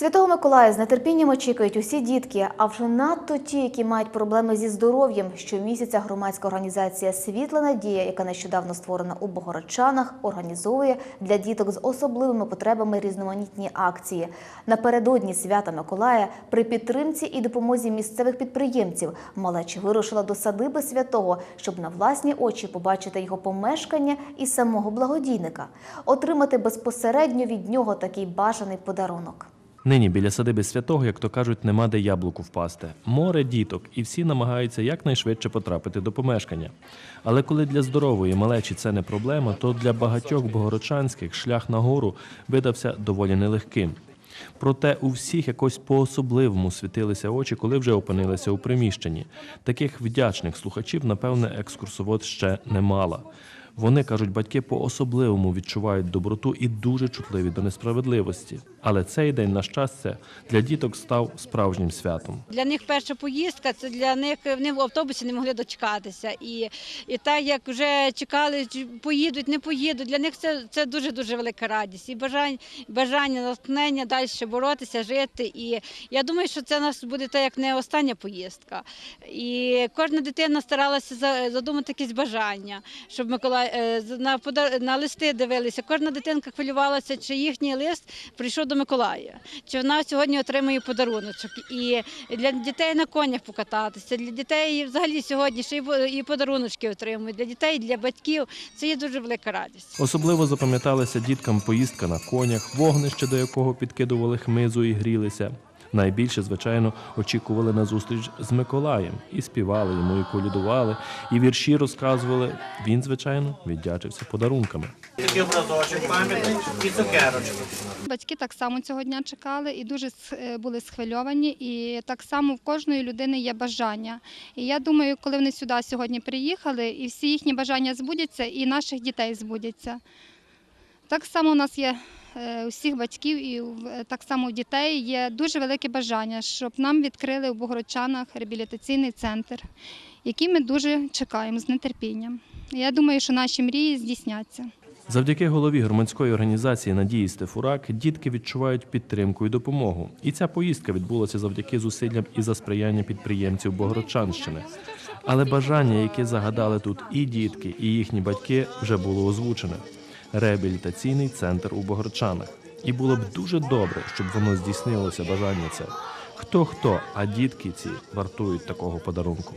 Святого Миколая з нетерпінням очікують усі дітки, а вже надто ті, які мають проблеми зі здоров'ям. Щомісяця громадська організація Світла Надія, яка нещодавно створена у Богородчанах, організовує для діток з особливими потребами різноманітні акції. Напередодні свята Миколая при підтримці і допомозі місцевих підприємців малечі вирушила до садиби святого, щоб на власні очі побачити його помешкання і самого благодійника, отримати безпосередньо від нього такий бажаний подарунок. Нині біля садиби святого, як то кажуть, нема де яблуку впасти. Море діток, і всі намагаються якнайшвидше потрапити до помешкання. Але коли для здорової малечі це не проблема, то для багатьох богородчанських шлях нагору видався доволі нелегким. Проте у всіх якось по-особливому світилися очі, коли вже опинилися у приміщенні. Таких вдячних слухачів, напевне, екскурсовод ще не мала. Вони кажуть, батьки по-особливому відчувають доброту і дуже чутливі до несправедливості. Але цей день, на щастя, для діток став справжнім святом. Для них перша поїздка, це для них вони в автобусі не могли дочекатися. І, і так як вже чекали, поїдуть, не поїдуть, для них це, це дуже дуже велика радість. І бажання, бажання, натхнення далі боротися, жити. І я думаю, що це нас буде так, як не остання поїздка. І кожна дитина старалася задумати якісь бажання, щоб Миколай на, пода- на листи дивилися. Кожна дитинка хвилювалася, чи їхній лист прийшов до Миколая, чи вона сьогодні отримує подаруночок. І для дітей на конях покататися, для дітей взагалі сьогодні ще і подаруночки отримують. Для дітей, для батьків це є дуже велика радість. Особливо запам'яталася діткам поїздка на конях, вогнище, до якого підкидували хмизу і грілися. Найбільше, звичайно, очікували на зустріч з Миколаєм і співали йому, і колядували, і вірші розказували. Він, звичайно, віддячився подарунками. Такий образочок пам'ятний і цукерочку. Батьки так само цього дня чекали і дуже с- е, були схвильовані. І так само в кожної людини є бажання. І я думаю, коли вони сюди сьогодні приїхали, і всі їхні бажання збудяться, і наших дітей збудяться. Так само у нас є е, у всіх батьків і е, так само дітей є дуже велике бажання, щоб нам відкрили у Богородчанах реабілітаційний центр, який ми дуже чекаємо з нетерпінням. Я думаю, що наші мрії здійсняться. Завдяки голові громадської організації Надії Стефурак дітки відчувають підтримку і допомогу. І ця поїздка відбулася завдяки зусиллям і за сприяння підприємців Богородчанщини. Але бажання, яке загадали тут і дітки, і їхні батьки, вже було озвучене. Реабілітаційний центр у Богорчанах. І було б дуже добре, щоб воно здійснилося бажання це. Хто хто, а дітки ці вартують такого подарунку.